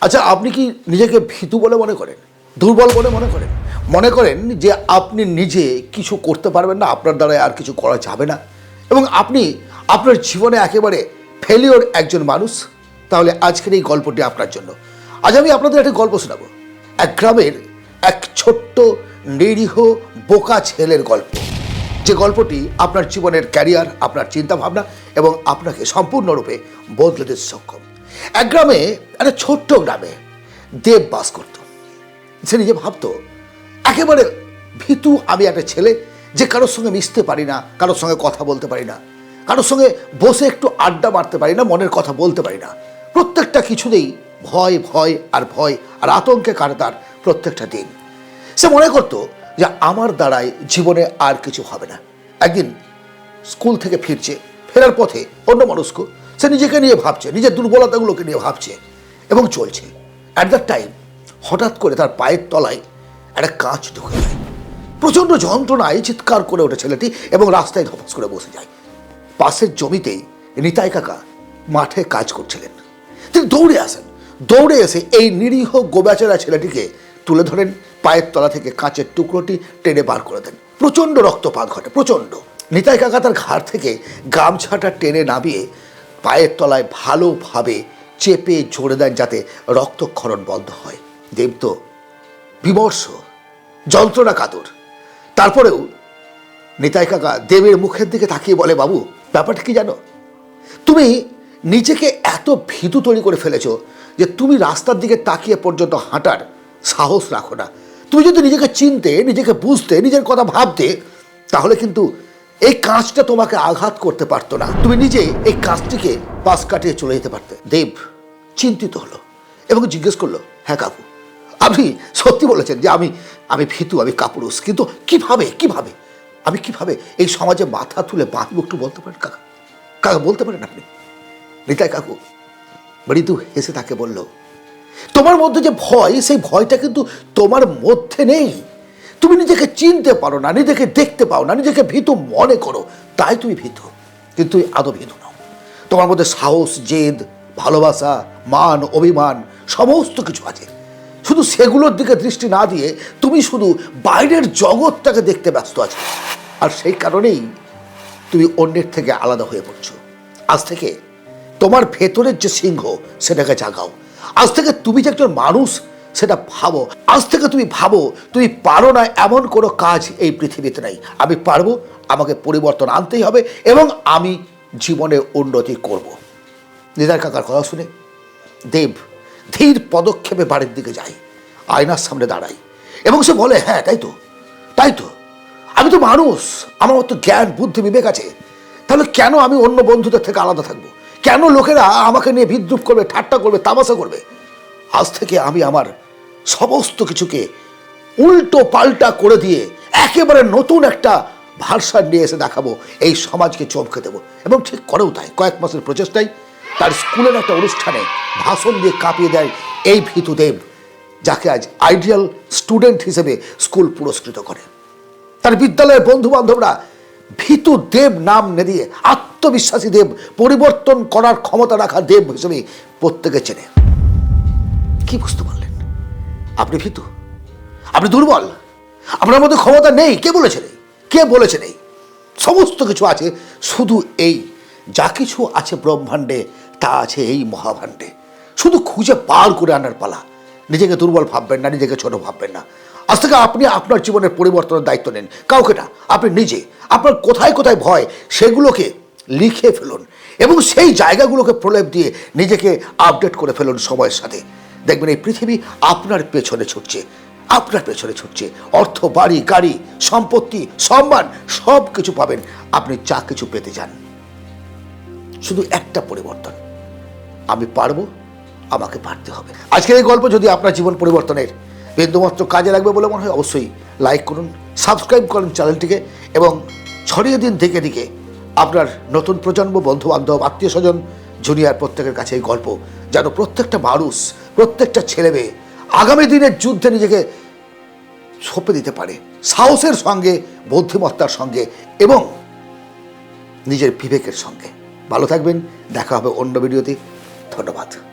আচ্ছা আপনি কি নিজেকে ভীতু বলে মনে করেন? দুর্বল বলে মনে করেন? মনে করেন যে আপনি নিজে কিছু করতে পারবেন না, আপনার দ্বারা আর কিছু করা যাবে না। এবং আপনি আপনার জীবনে একেবারে ফেলিওর একজন মানুষ, তাহলে আজকের এই গল্পটি আপনার জন্য। আজ আমি আপনাদের একটা গল্প শোনাবো। এক গ্রামের এক ছোট্ট নিরীহ বোকা ছেলের গল্প। যে গল্পটি আপনার জীবনের ক্যারিয়ার আপনার চিন্তাভাবনা এবং আপনাকে সম্পূর্ণরূপে বদলে দিতে সক্ষম। এক গ্রামে, একটা ছোট্ট গ্রামে দেব বাস করত। সে নিজে ভাবতো, একেবারে ভীতু আমি একটা ছেলে যে কারোর সঙ্গে মিশতে পারি না, কারোর সঙ্গে কথা বলতে পারি না, কারোর সঙ্গে বসে একটু আড্ডা মারতে পারি না, মনের কথা বলতে পারি না। প্রত্যেকটা কিছুতেই ভয় ভয় আর ভয় আর আতঙ্কে কাটে তার প্রত্যেকটা দিন। সে মনে করতো যে আমার দ্বারাই জীবনে আর কিছু হবে না। একদিন স্কুল থেকে ফিরছে ফেরার পথে অন্য মানুষকে সে নিজেকে নিয়ে ভাবছে, নিজের দুর্বলতাগুলোকে নিয়ে ভাবছে এবং চলছে। অ্যাট দ্যাট টাইম হঠাৎ করে তার পায়ের তলায় একটা কাঁচ ঢুকে যায়। প্রচণ্ড যন্ত্রণায় চিৎকার করে ওঠে ছেলেটি এবং রাস্তায় ধপাস করে বসে যায়। পাশের জমিতেই নিতাই কাকা মাঠে কাজ করছিলেন। তিনি দৌড়ে আসেন। দৌড়ে এসে এই নিরীহ গোবাচেরা ছেলেটিকে তুলে ধরেন, পায়ের তলা থেকে কাঁচের টুকরোটি টেনে বার করে দেন। প্রচণ্ড রক্তপাত ঘটে, প্রচণ্ড। নিতাই কাকা তার ঘাড় থেকে গামছাটা টেনে নামিয়ে পায়ের তলায় ভালোভাবে চেপে ঝরে দেন যাতে রক্তক্ষরণ বন্ধ হয়। দেব তো বিমর্ষ, যন্ত্রণা কাতর। তারপরেও নিতাই কাকা দেবের মুখের দিকে তাকিয়ে বলে, বাবু, ব্যাপারটা কি জানো? তুমি নিজেকে এত ভীতু তৈরি করে ফেলেছো যে তুমি রাস্তার দিকে তাকিয়ে পর্যন্ত হাঁটার সাহস রাখো না। তুমি যদি নিজেকে চিনতে, নিজেকে বুঝতে, নিজের কথা ভাবতে, তাহলে কিন্তু এই কাঁচটা তোমাকে আঘাত করতে পারতো না। তুমি নিজে এই কাঁচটিকে পাশ কাটিয়ে চলে যেতে পারতে। দেব চিন্তিত হলো এবং জিজ্ঞেস করল হ্যাঁ কাকু, আপনি সত্যি বলেছেন যে আমি আমি ভীতু, আমি কাপুরুষ, কিন্তু কীভাবে কীভাবে? আমি কীভাবে এই সমাজে মাথা তুলে বাঁচব একটু বলতে পারেন কাকা? কাকা, বলতে পারেন আপনি? নিতাই কাকু মৃদু হেসে তাকে বলল, তোমার মধ্যে যে ভয়, সেই ভয়টা কিন্তু তোমার মধ্যে নেই। তুমি নিজেকে চিনতে পারো না, নিজেকে দেখতে পাও না, নিজেকে ভীতু মনে করো, তাই তুমি ভীতু। কিন্তু আদৌ ভীতু নাও। তোমার মধ্যে সাহস, জেদ, ভালোবাসা, মান, অভিমান, সমস্ত কিছু আছে। শুধু সেগুলোর দিকে দৃষ্টি না দিয়ে তুমি শুধু বাইরের জগৎটাকে দেখতে ব্যস্ত আছো। আর সেই কারণেই তুমি অন্যের থেকে আলাদা হয়ে পড়ছো। আজ থেকে তোমার ভেতরের যে সিংহ, সেটাকে জাগাও। আজ থেকে তুমি যে একজন মানুষ সেটা ভাবো। আজ থেকে তুমি ভাবো, তুমি পারো না এমন কোনো কাজ এই পৃথিবীতে নাই। আমি পারব, আমাকে পরিবর্তন আনতেই হবে এবং আমি জীবনে উন্নতি করব। দিদার কাকার কথা শুনে দেব ধীর পদক্ষেপে বাড়ির দিকে যায়, আয়নার সামনে দাঁড়াই এবং সে বলে হ্যাঁ তাই তো তাই তো। আমি তো মানুষ, আমার মতো জ্ঞান, বুদ্ধি, বিবেক আছে। তাহলে কেন আমি অন্য বন্ধুদের থেকে আলাদা থাকব? কেন লোকেরা আমাকে নিয়ে বিদ্রুপ করবে, ঠাট্টা করবে, তামাশা করবে? আজ থেকে আমি আমার সমস্ত কিছুকে উল্টো পাল্টা করে দিয়ে একেবারে নতুন একটা ভাষা নিয়ে এসে দেখাবো, এই সমাজকে চমকে দেবো। এবং ঠিক করেও তাই, কয়েক মাসের প্রচেষ্টায় তার স্কুলের একটা অনুষ্ঠানে ভাষণ দিয়ে কাঁপিয়ে দেয় এই ভীতুদেব যাকে আজ আইডিয়াল স্টুডেন্ট হিসেবে স্কুল পুরস্কৃত করে। তার বিদ্যালয়ের বন্ধু বান্ধবরা ভীতু দেব নাম নে দিয়ে আত্মবিশ্বাসী দেব, পরিবর্তন করার ক্ষমতা রাখা দেব হিসেবে প্রত্যেকে চেনে। কি বুঝতে পারলেন? আপনি ভীতু। আপনি দুর্বল। আপনার মধ্যে ক্ষমতা নেই। কে বলেছে নেই? কে বলেছে নেই? সমস্ত কিছু আছে। শুধু এই, যা কিছু আছে ব্রহ্মাণ্ডে, তা আছে এই মহাভাণ্ডে। শুধু খুঁজে পার করে আনার পালা। নিজেকে দুর্বল ভাববেন না, নিজেকে ছোট ভাববেন না। আজ থেকে আপনি আপনার জীবনের পরিবর্তনের দায়িত্ব নেন। কাউকে না, আপনি নিজে। আপনার কোথায় কোথায় ভয়, সেগুলোকে লিখে ফেলুন। এবং সেই জায়গাগুলোকে প্রলেপ দিয়ে নিজেকে আপডেট করে ফেলুন সময়ের সাথে। দেখবেন এই পৃথিবী আপনার পেছনে ছুটছে, আপনার পেছনে ছুটছে। অর্থ, বাড়ি, গাড়ি, সম্পত্তি, সম্মান সব কিছু পাবেন। আপনি যা কিছু পেতে চান। শুধু একটা পরিবর্তন। আমি পারব, আমাকে পারতে হবে। আজকের এই গল্প যদি আপনার জীবন পরিবর্তনের বিন্দুমাত্র কাজে লাগবে বলে মনে হয়, অবশ্যই লাইক করুন সাবস্ক্রাইব করুন চ্যানেলটিকে এবং ছড়িয়ে দিন থেকে দিকে আপনার নতুন প্রজন্ম বন্ধু বান্ধব আত্মীয় স্বজন জুনিয়র প্রত্যেকের কাছে এই গল্প, যেন প্রত্যেকটা মানুষ, প্রত্যেকটা ছেলে মেয়ে আগামী দিনের যুদ্ধে নিজেকে সঁপে দিতে পারে। সাহসের সঙ্গে, বুদ্ধিমত্তার সঙ্গে এবং নিজের বিবেকের সঙ্গে। ভালো থাকবেন, দেখা হবে অন্য ভিডিওতে। ধন্যবাদ।